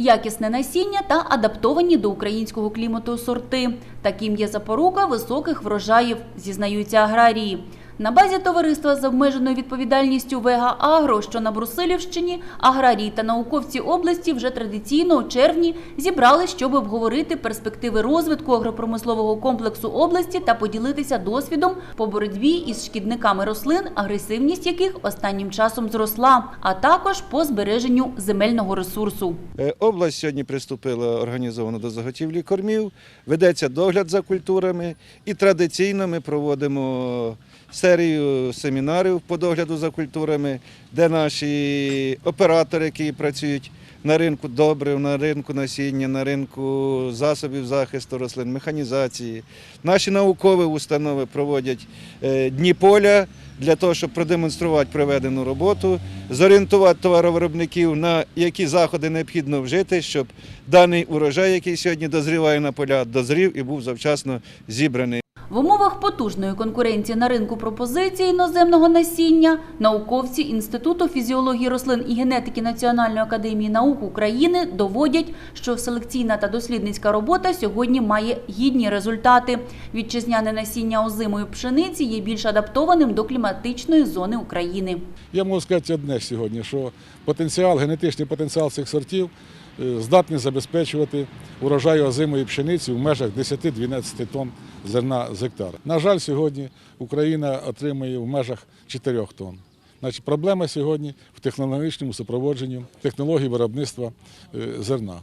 якісне насіння та адаптовані до українського клімату сорти. Таким є запорука високих врожаїв, зізнаються аграрії. На базі товариства з обмеженою відповідальністю Вега Агро, що на Брусилівщині, аграрії та науковці області вже традиційно у червні зібрали, щоб обговорити перспективи розвитку агропромислового комплексу області та поділитися досвідом по боротьбі із шкідниками рослин, агресивність яких останнім часом зросла, а також по збереженню земельного ресурсу. Е, Область сьогодні приступила організовано до заготівлі кормів, ведеться догляд за культурами і традиційно ми проводимо серію семінарів по догляду за культурами, де наші оператори, які працюють на ринку добрив, на ринку насіння, на ринку засобів захисту рослин, механізації. Наші наукові установи проводять е, дні поля для того, щоб продемонструвати проведену роботу, зорієнтувати товаровиробників на які заходи необхідно вжити, щоб даний урожай, який сьогодні дозріває на поля, дозрів і був завчасно зібраний. В умовах потужної конкуренції на ринку пропозиції іноземного насіння науковці Інституту фізіології рослин і генетики Національної академії наук України доводять, що селекційна та дослідницька робота сьогодні має гідні результати. Вітчизняне насіння озимої пшениці є більш адаптованим до кліматичної зони України. Я можу сказати одне сьогодні, що потенціал, генетичний потенціал цих сортів е, здатний забезпечувати урожай озимої пшениці в межах 10-12 тонн зерна з гектара. На жаль, сьогодні Україна отримує в межах 4 тонн. Значить, проблема сьогодні в технологічному супроводженні технологій виробництва е, зерна.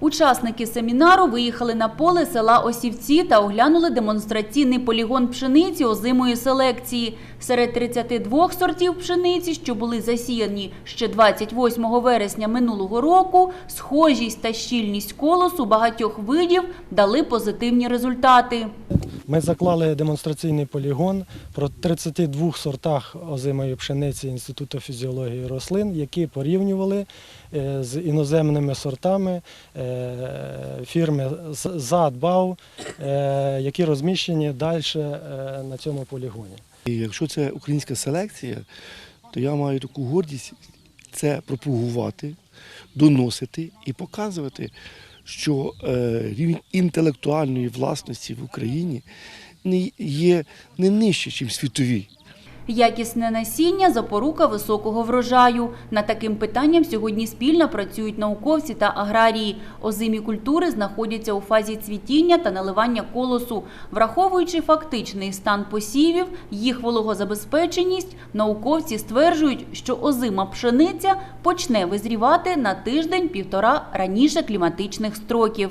Учасники семінару виїхали на поле села Осівці та оглянули демонстраційний полігон пшениці озимої селекції. Серед 32 сортів пшениці, що були засіяні ще 28 вересня минулого року, схожість та щільність колосу багатьох видів дали позитивні результати. Ми заклали демонстраційний полігон про 32 сортах озимої пшениці Інституту фізіології рослин, які порівнювали е, з іноземними сортами е, фірми Задбау, які розміщені далі на цьому полігоні. І якщо це українська селекція, то я маю таку гордість це пропагувати, доносити і показувати, що е, рівень інтелектуальної власності в Україні не є не нижче, ніж світові. Якісне насіння – запорука високого врожаю. Над таким питанням сьогодні спільно працюють науковці та аграрії. Озимі культури знаходяться у фазі цвітіння та наливання колосу. Враховуючи фактичний стан посівів, їх вологозабезпеченість, науковці стверджують, що озима пшениця почне визрівати на тиждень-півтора раніше кліматичних строків.